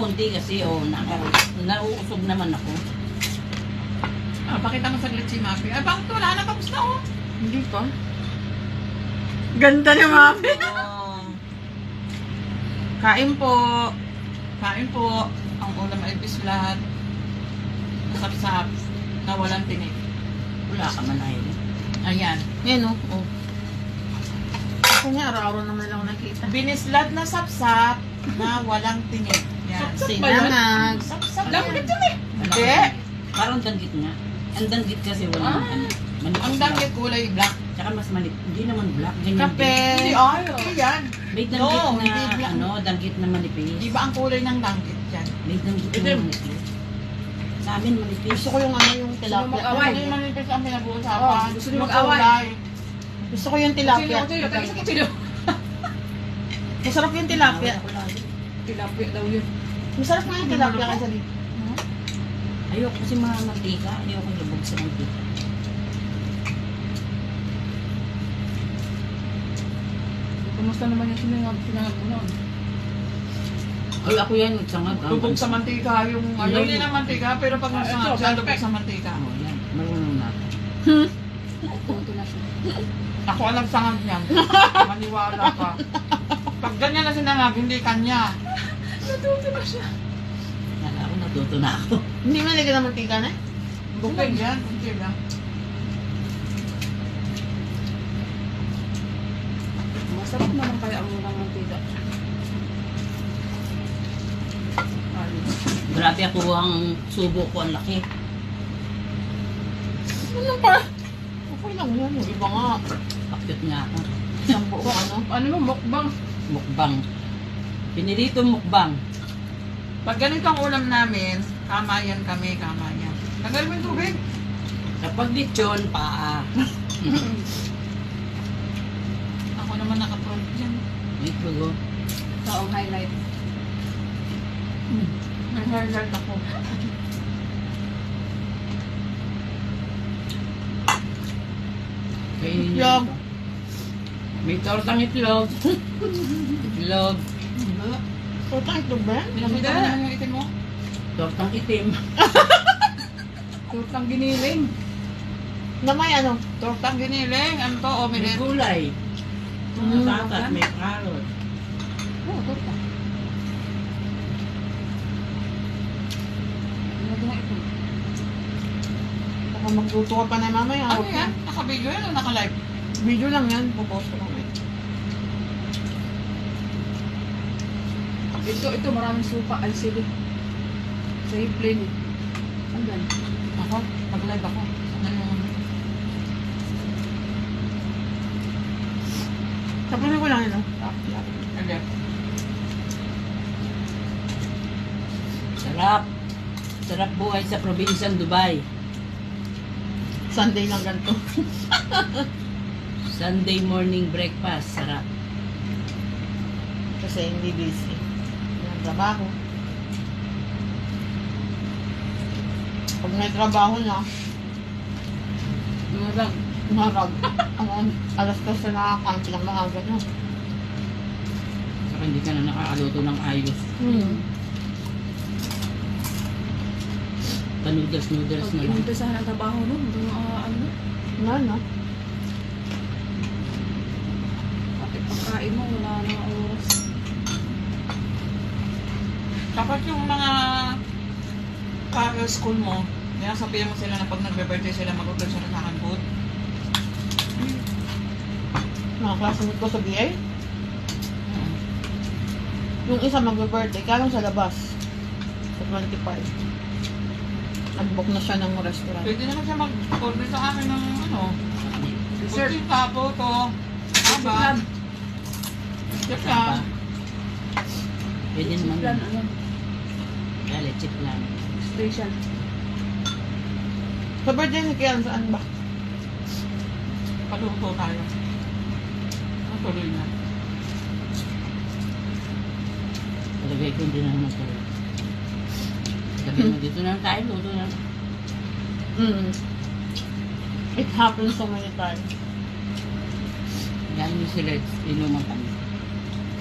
konti kasi, oh, na, nauusog naman ako. Ah, pakita mo saglit si Mapi. Ay, bakit wala na? Na, oh. Hindi pa. Ganda ni Mami. Oh, Kain po. Kain po. Ang ulam ay bislat. Masapsap. Na walang tinik. wala ka man ay. Ayan. Yan o. Oh. Ako niya, araw-araw naman lang nakita. Binislat na sapsap na walang tinik. Yan. Sinangag. Langit yan. eh. Hindi. Parang danggit nga. Ang danggit kasi wala Ah. ano. manipis Ang danggit kulay black. Tsaka mas manip. Hindi naman black. Ganyan Kape. Hindi, ay, okay yan. May danggit No, na, hindi black. ano, danggit na manipis. Di ba ang kulay ng danggit yan? May danggit na yung- manipis. Sa amin manipis. Gusto ko yung ano, yung tilapia. Hindi yung yun? manipis ang pinag-uusapan. Gusto niyo Yung mag-away. Gusto ko yung tilapia. Sino, sino, sa kutsilyo. Masarap yung tilapia. Tilapia daw yun. Masarap nga yung tilapia kasi dito. Ayoko kasi mga mantika. Ayoko lubog sa mantika. Kumusta naman yung sinangag, sinangag mo noon? Ay, ako yan. Nagsangag. ang- Lubog sa mantika yung ano. Hindi na mantika, pero pag Ah, nagsangag ito, siya, lubog sa mantika. Oh, yan. Marunong na. Ako ang nagsangag niyan. Maniwala ka. Pag ganyan na sinangag, hindi kanya. Natuto na siya. Kala ko natuto na ako. Hindi mo nilagyan ng mantika na? Bukid yan. Bukid yan. Masarap naman kaya ang ulang mantika. Grabe ako ang subo ko. Ang laki. Ano pa? Okay lang yan. Iba nga. Pakyot nga ako. Isang buo ano. Ano mo, mukbang? Mukbang. Pinilito mukbang. Pag ganito ang ulam namin, kamayan kami, kamayan. Tagal mo yung tubig. Kapag lechon, paa. Ako naman nakaproud dyan. May tugo. Ito ang highlight. May highlight ako. Kainin niyo. May tortang itlog. itlog. Putang itlog ba? mo naman yung itin mo. Tortang itim. Turtang giniling. Na may ano? Tortang giniling. Ano to? May Omelette. gulay. Mm, Patat, yan. may. Oo, turta. Ano ba ito? Baka magluto ka pa na mamaya. Ano yan? Naka-video yan o naka-live? Video lang yan. Pupost ko lang. eh. Ito, ito, maraming supa. Ay, sili. Sa plain. Andyan. Ako? Mag-live ako. Ano? Tapunin ko lang yun. Hindi. Sarap. Sarap buhay sa probinsyang Dubai. Sunday lang ganito. Sunday morning breakfast. Sarap. Kasi hindi busy. Yung trabaho. Pag may trabaho na, Marag. marag. Ano, alas kasi nakakakanti ng mga ganun. Saka hindi ka na nakakaluto ng ayos. Hmm. Pa-noodles-noodles Pag na lang. inumpisahan ang trabaho nun, doon uh, ano, Wala na. Pagkain mo, wala na oras. Kapag yung mga para school mo, kaya sabihin mo sila na pag nagbe-birthday sila mag-order sila ng akin food. Mga classmate ko sa BA. Yung isa mag-birthday, kaya sa labas. Sa 25. Nag-book na siya ng restaurant. Pwede naman siya mag-order sa akin ng ano, Dessert. puti, tapo, to, haba, Pa. lang. Pwede naman. Plan, ano, Dali, chip lang. special. Sa birthday ni Kian, saan ba? Paluto tayo. Natuloy na. Talagay ko hindi na naman tuloy. Sabi mo, dito na lang tayo, luto na. lang. Mm. It happens so many times. Yan yung sila, inuman kami.